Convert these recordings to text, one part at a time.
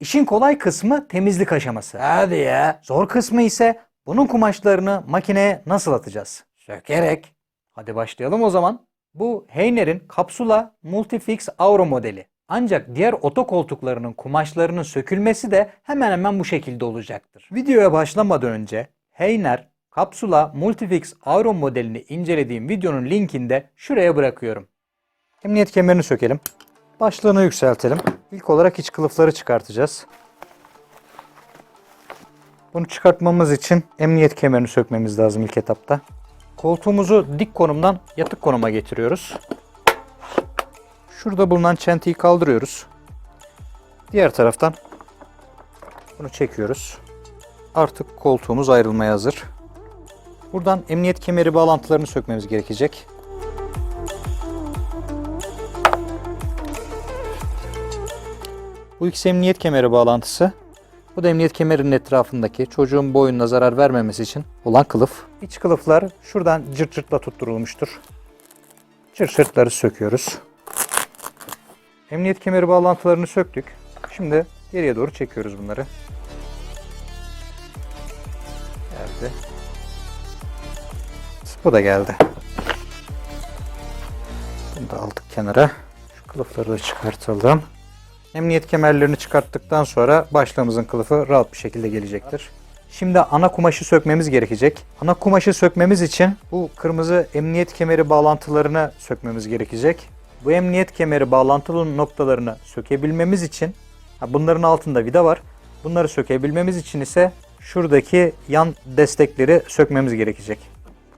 İşin kolay kısmı temizlik aşaması. Hadi ya. Zor kısmı ise bunun kumaşlarını makineye nasıl atacağız? Sökerek. Hadi başlayalım o zaman. Bu Heiner'in Capsula Multifix Auro modeli. Ancak diğer oto koltuklarının kumaşlarının sökülmesi de hemen hemen bu şekilde olacaktır. Videoya başlamadan önce Heiner Capsula Multifix Auro modelini incelediğim videonun linkini de şuraya bırakıyorum. Emniyet kemerini sökelim. Başlığını yükseltelim. İlk olarak iç kılıfları çıkartacağız. Bunu çıkartmamız için emniyet kemerini sökmemiz lazım ilk etapta. Koltuğumuzu dik konumdan yatık konuma getiriyoruz. Şurada bulunan çentiyi kaldırıyoruz. Diğer taraftan bunu çekiyoruz. Artık koltuğumuz ayrılmaya hazır. Buradan emniyet kemeri bağlantılarını sökmemiz gerekecek. Bu ikisi emniyet kemeri bağlantısı. Bu da emniyet kemerinin etrafındaki çocuğun boynuna zarar vermemesi için olan kılıf. İç kılıflar şuradan cırt cırtla tutturulmuştur. Cırt cırtları söküyoruz. Emniyet kemeri bağlantılarını söktük. Şimdi geriye doğru çekiyoruz bunları. Geldi. Bu da geldi. Bunu da aldık kenara. Şu kılıfları da çıkartalım. Emniyet kemerlerini çıkarttıktan sonra başlığımızın kılıfı rahat bir şekilde gelecektir. Şimdi ana kumaşı sökmemiz gerekecek. Ana kumaşı sökmemiz için bu kırmızı emniyet kemeri bağlantılarını sökmemiz gerekecek. Bu emniyet kemeri bağlantılı noktalarını sökebilmemiz için bunların altında vida var. Bunları sökebilmemiz için ise şuradaki yan destekleri sökmemiz gerekecek.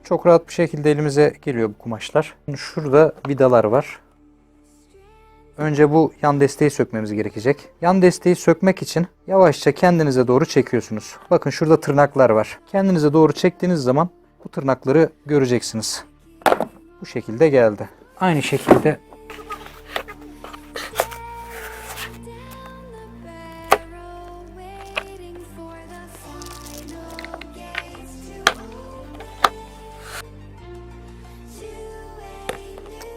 Çok rahat bir şekilde elimize geliyor bu kumaşlar. Şurada vidalar var. Önce bu yan desteği sökmemiz gerekecek. Yan desteği sökmek için yavaşça kendinize doğru çekiyorsunuz. Bakın şurada tırnaklar var. Kendinize doğru çektiğiniz zaman bu tırnakları göreceksiniz. Bu şekilde geldi. Aynı şekilde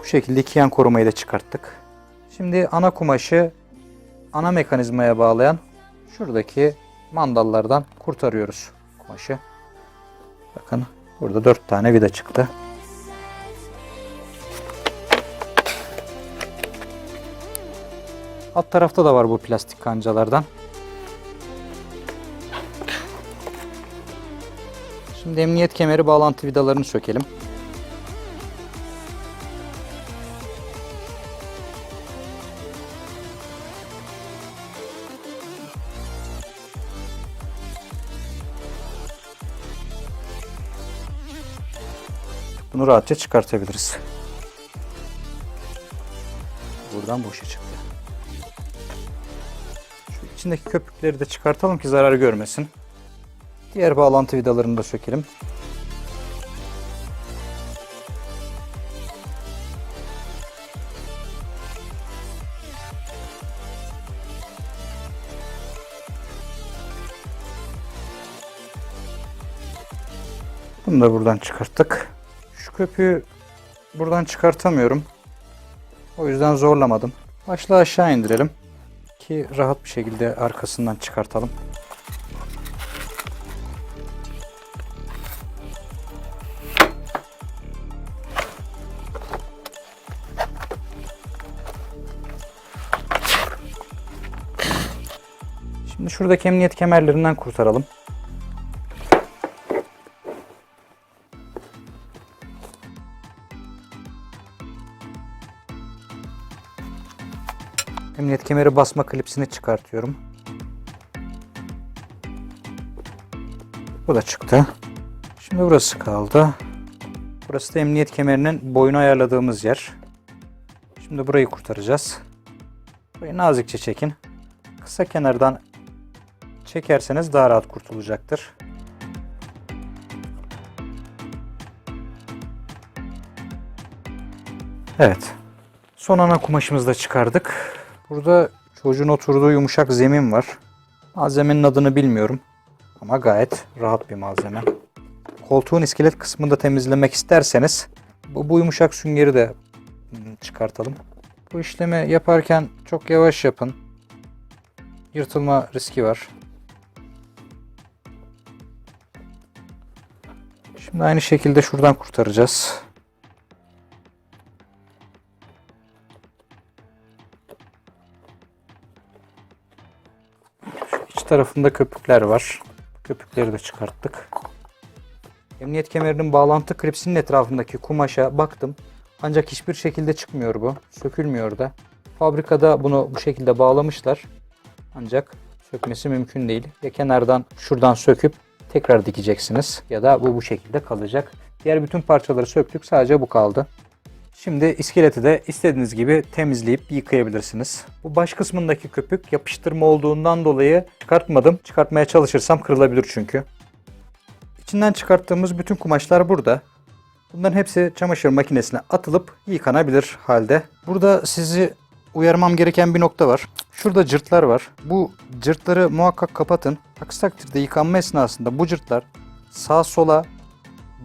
bu şekilde iki yan korumayı da çıkarttık. Şimdi ana kumaşı ana mekanizmaya bağlayan şuradaki mandallardan kurtarıyoruz kumaşı. Bakın burada dört tane vida çıktı. Alt tarafta da var bu plastik kancalardan. Şimdi emniyet kemeri bağlantı vidalarını sökelim. Bunu rahatça çıkartabiliriz. Buradan boşa çıktı. Şu içindeki köpükleri de çıkartalım ki zarar görmesin. Diğer bağlantı vidalarını da sökelim. Bunu da buradan çıkarttık. Köpüğü buradan çıkartamıyorum. O yüzden zorlamadım. Başla aşağı indirelim ki rahat bir şekilde arkasından çıkartalım. Şimdi şuradaki emniyet kemerlerinden kurtaralım. Emniyet kemeri basma klipsini çıkartıyorum. Bu da çıktı. Şimdi burası kaldı. Burası da emniyet kemerinin boyunu ayarladığımız yer. Şimdi burayı kurtaracağız. Burayı nazikçe çekin. Kısa kenardan çekerseniz daha rahat kurtulacaktır. Evet. Son ana kumaşımızı da çıkardık. Burada çocuğun oturduğu yumuşak zemin var. Malzemenin adını bilmiyorum. Ama gayet rahat bir malzeme. Koltuğun iskelet kısmını da temizlemek isterseniz bu, bu yumuşak süngeri de hmm, çıkartalım. Bu işlemi yaparken çok yavaş yapın. yırtılma riski var. Şimdi aynı şekilde şuradan kurtaracağız. İç tarafında köpükler var. Köpükleri de çıkarttık. Emniyet kemerinin bağlantı klipsinin etrafındaki kumaşa baktım. Ancak hiçbir şekilde çıkmıyor bu. Sökülmüyor da. Fabrikada bunu bu şekilde bağlamışlar. Ancak sökmesi mümkün değil. Ya kenardan şuradan söküp tekrar dikeceksiniz ya da bu bu şekilde kalacak. Diğer bütün parçaları söktük. Sadece bu kaldı. Şimdi iskeleti de istediğiniz gibi temizleyip yıkayabilirsiniz. Bu baş kısmındaki köpük yapıştırma olduğundan dolayı çıkartmadım. Çıkartmaya çalışırsam kırılabilir çünkü. İçinden çıkarttığımız bütün kumaşlar burada. Bunların hepsi çamaşır makinesine atılıp yıkanabilir halde. Burada sizi uyarmam gereken bir nokta var. Şurada cırtlar var. Bu cırtları muhakkak kapatın. Aksi takdirde yıkanma esnasında bu cırtlar sağa sola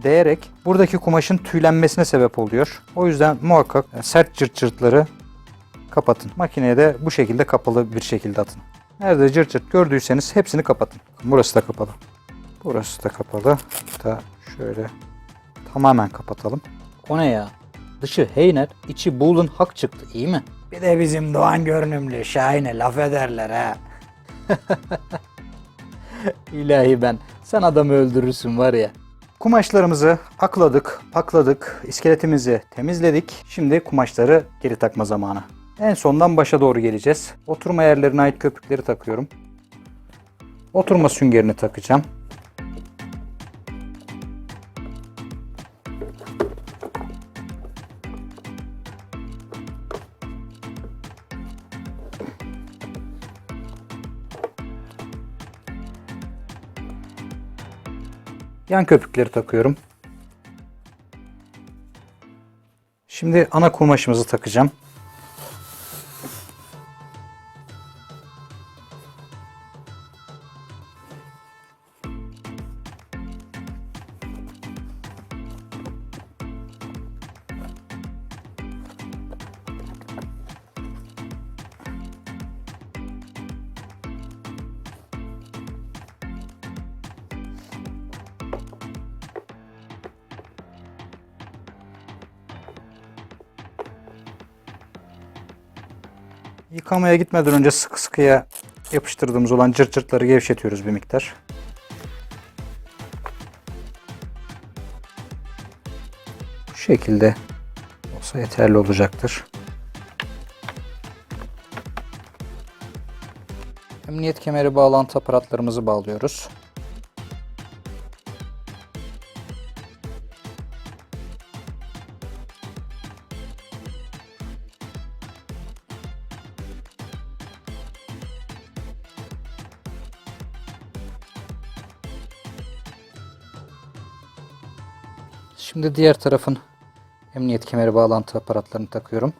değerek buradaki kumaşın tüylenmesine sebep oluyor. O yüzden muhakkak sert cırt cırtları kapatın. Makineye de bu şekilde kapalı bir şekilde atın. Nerede cırt cırt gördüyseniz hepsini kapatın. Burası da kapalı. Burası da kapalı. Hatta şöyle tamamen kapatalım. O ne ya? Dışı Heyner, içi Bull'un hak çıktı iyi mi? Bir de bizim Doğan görünümlü Şahin'e laf ederler ha. İlahi ben. Sen adamı öldürürsün var ya. Kumaşlarımızı akladık, pakladık, iskeletimizi temizledik. Şimdi kumaşları geri takma zamanı. En sondan başa doğru geleceğiz. Oturma yerlerine ait köpükleri takıyorum. Oturma süngerini takacağım. Yan köpükleri takıyorum. Şimdi ana kumaşımızı takacağım. Yıkamaya gitmeden önce sıkı sıkıya yapıştırdığımız olan cırt cırtları gevşetiyoruz bir miktar. Bu şekilde olsa yeterli olacaktır. Emniyet kemeri bağlantı aparatlarımızı bağlıyoruz. Şimdi diğer tarafın emniyet kemeri bağlantı aparatlarını takıyorum.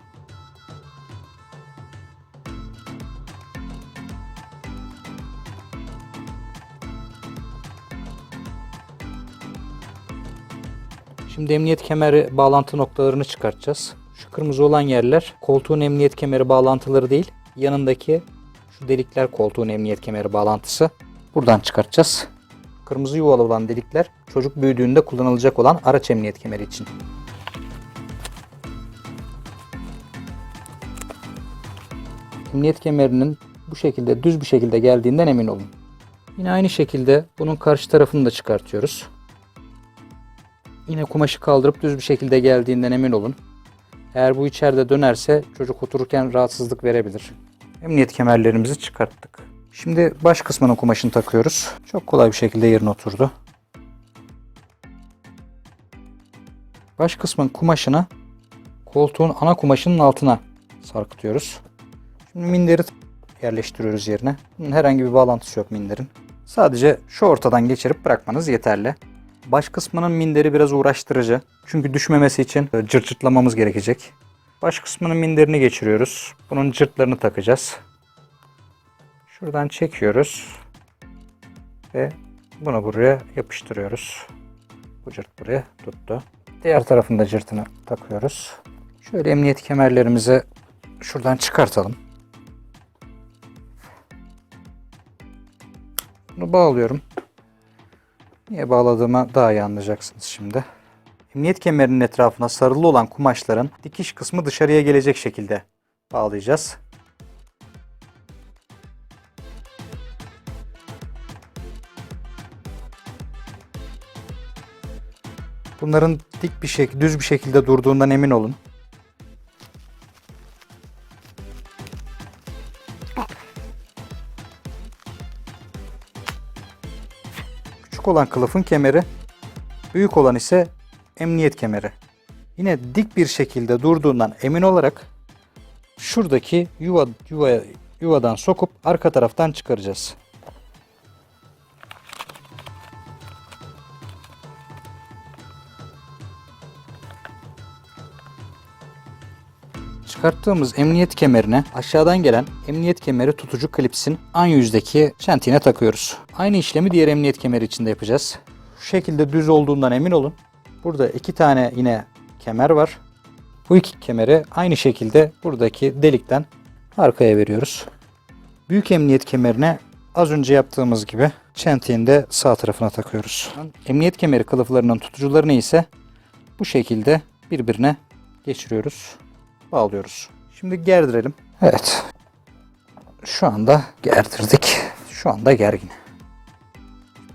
Şimdi emniyet kemeri bağlantı noktalarını çıkartacağız. Şu kırmızı olan yerler koltuğun emniyet kemeri bağlantıları değil, yanındaki şu delikler koltuğun emniyet kemeri bağlantısı. Buradan çıkartacağız. Kırmızı yuvalı olan delikler çocuk büyüdüğünde kullanılacak olan araç emniyet kemeri için. Emniyet kemerinin bu şekilde düz bir şekilde geldiğinden emin olun. Yine aynı şekilde bunun karşı tarafını da çıkartıyoruz. Yine kumaşı kaldırıp düz bir şekilde geldiğinden emin olun. Eğer bu içeride dönerse çocuk otururken rahatsızlık verebilir. Emniyet kemerlerimizi çıkarttık. Şimdi baş kısmının kumaşını takıyoruz. Çok kolay bir şekilde yerine oturdu. Baş kısmın kumaşını koltuğun ana kumaşının altına sarkıtıyoruz. Şimdi minderi yerleştiriyoruz yerine. Bunun herhangi bir bağlantısı yok minderin. Sadece şu ortadan geçirip bırakmanız yeterli. Baş kısmının minderi biraz uğraştırıcı. Çünkü düşmemesi için cırt cırtlamamız gerekecek. Baş kısmının minderini geçiriyoruz. Bunun cırtlarını takacağız. Şuradan çekiyoruz. Ve bunu buraya yapıştırıyoruz. Bu cırt buraya tuttu. Diğer tarafında cırtını takıyoruz. Şöyle emniyet kemerlerimizi şuradan çıkartalım. Bunu bağlıyorum. Niye bağladığımı daha iyi anlayacaksınız şimdi. Emniyet kemerinin etrafına sarılı olan kumaşların dikiş kısmı dışarıya gelecek şekilde bağlayacağız. Bunların dik bir şekilde, düz bir şekilde durduğundan emin olun. Küçük olan kılıfın kemeri, büyük olan ise emniyet kemeri. Yine dik bir şekilde durduğundan emin olarak şuradaki yuva, yuva yuvadan sokup arka taraftan çıkaracağız. Çıkarttığımız emniyet kemerine aşağıdan gelen emniyet kemeri tutucu klipsin an yüzdeki çentiğine takıyoruz. Aynı işlemi diğer emniyet kemeri için de yapacağız. Şu şekilde düz olduğundan emin olun. Burada iki tane yine kemer var. Bu iki kemeri aynı şekilde buradaki delikten arkaya veriyoruz. Büyük emniyet kemerine az önce yaptığımız gibi çentiğin de sağ tarafına takıyoruz. Emniyet kemeri kılıflarının tutucularını ise bu şekilde birbirine geçiriyoruz bağlıyoruz. Şimdi gerdirelim. Evet. Şu anda gerdirdik. Şu anda gergin.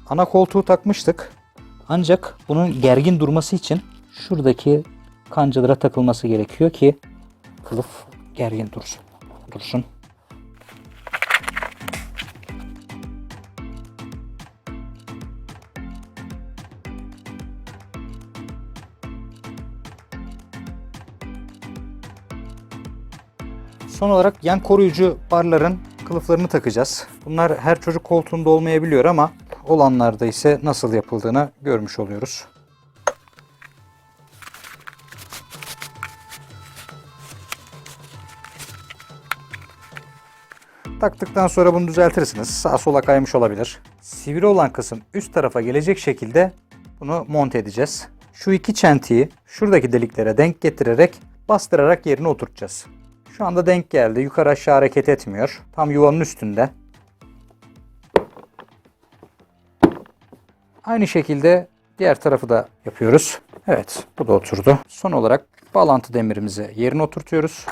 Ana koltuğu takmıştık. Ancak bunun gergin durması için şuradaki kancalara takılması gerekiyor ki kılıf gergin dursun. Dursun. Son olarak yan koruyucu barların kılıflarını takacağız. Bunlar her çocuk koltuğunda olmayabiliyor ama olanlarda ise nasıl yapıldığını görmüş oluyoruz. Taktıktan sonra bunu düzeltirsiniz. Sağa sola kaymış olabilir. Sivri olan kısım üst tarafa gelecek şekilde bunu monte edeceğiz. Şu iki çentiyi şuradaki deliklere denk getirerek bastırarak yerine oturtacağız. Şu anda denk geldi. Yukarı aşağı hareket etmiyor. Tam yuvanın üstünde. Aynı şekilde diğer tarafı da yapıyoruz. Evet bu da oturdu. Son olarak bağlantı demirimizi yerine oturtuyoruz.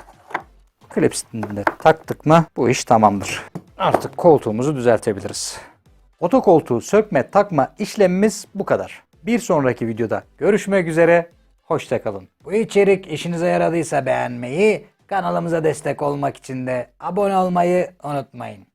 Klipsini de taktık mı bu iş tamamdır. Artık koltuğumuzu düzeltebiliriz. Otokoltuğu sökme takma işlemimiz bu kadar. Bir sonraki videoda görüşmek üzere. Hoşçakalın. Bu içerik işinize yaradıysa beğenmeyi, kanalımıza destek olmak için de abone olmayı unutmayın.